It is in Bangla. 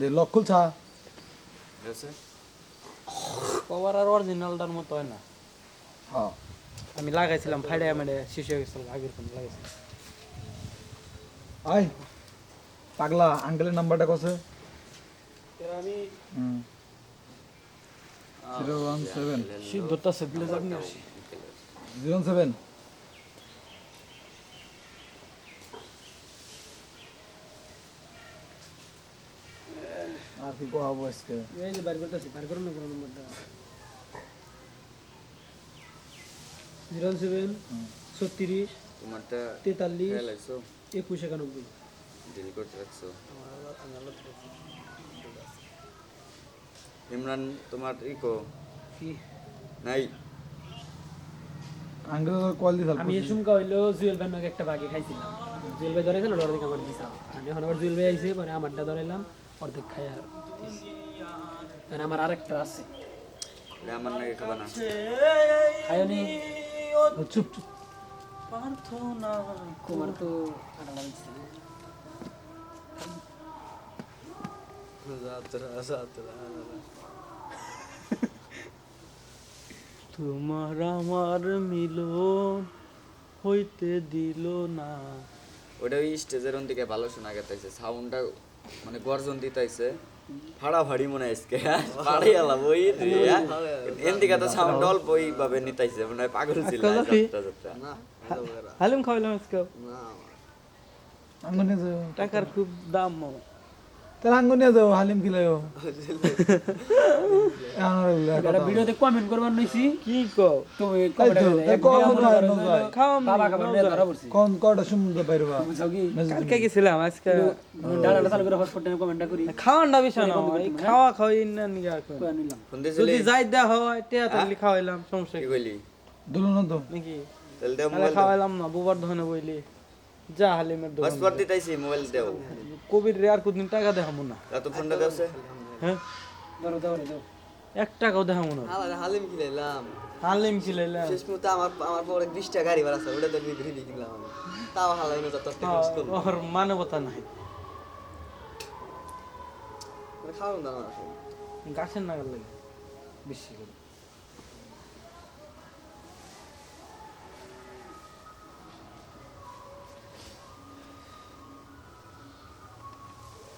দে লক খুলছা কভার আর অরিজিনালটার মতো হয় না। হ্যাঁ। আমি লাগাইছিলাম ফাইডে মেডে শেষ হয়ে গেছিল আগের ফোন লাগাইছিলাম আই পাগলা আঙ্কেলের নাম্বারটা কছে আমি zero one seven zero seven আর কি কোহাবো আজকে। এই যে বার করতেছি বার করুন না কোনো নম্বরটা জিরো সেভেন ছত্রিশ তোমারটা তেতাল্লিশ একুশ একানব্বই। ডিল করতে রাখছো ইমরান তোমার ইকো কি? নাই। কল দিছাল আমি এসুম হইল জুয়েল ভাই একটা বাগে খাইছিলাম। জুয়েল ভাই ধরেছিল ওর দিকে আমার দিছিলাম আমি এখন আবার জুয়েল ভাই আইছে পরে আমারটা ধরাইলাম। অর্ধেক খাই আর আর আমার আরেকটা আছে। এটা আমার নাকি খাবা না। চুপ চুপ। কুমার তো তোমার আমার মিলন হইতে দিল না। ওটা ওই স্টেজের দিকে ভালো শোনা গেছে সাউন্ডটা মানে গর্জন দিতেছে ফাড়াফাড়ি মনে হয় আজকে। ফাড়াই আলাম ওই এদিকে দিকে তো সাউন্ড অল্প ওইভাবে নিতাইছে মানে পাগল ছিল যাত্রা যাত্রা খাওয়াইলাম আজকে। টাকার খুব দাম মামা। তাহলে নিয়ে হালিম খিলাইও একটা ভিডিওতে কমেন্ট করবার নইছি কি কও? তুমি কোন কটা সুন্দর বাইরবা কালকে গেছিলাম আজকে ডালাটা চালু করে হসপিটালে কমেন্টটা করি। খাওয়ানটা বিষয় না খাওয়া খাওয়াই না নিয়ে যদি যাই হয় টিয়া থাকলে খাওয়াইলাম সমস্যা কি কি? কইলি? দুলুন তো। নাকি? তাহলে দেও তাহলে মোবাইল খাওয়াইলাম না বুবার ধনে বইলি। যা হালিমের দোকান পাসপোর্ট দিতাইছি মোবাইল দেও। কবির রে আর কোনদিন টাকা দেখাবো না এত ফোনটা দেওছে হ্যাঁ? ধরো দাও দাও এক টাকাও দেখাবো না হালিম কিনাইলাম হালিম খিলাইলাম। শেষ মুহূর্তে আমার আমার পরে বিশটা গাড়ি ভাড়া আছে ওটা তো বিক্রি কিনলাম তাও হালাইনো যত ওর মানবতা নাই। খাওয়ানো দাও না গাছের নাগাল লাগে বেশি করে।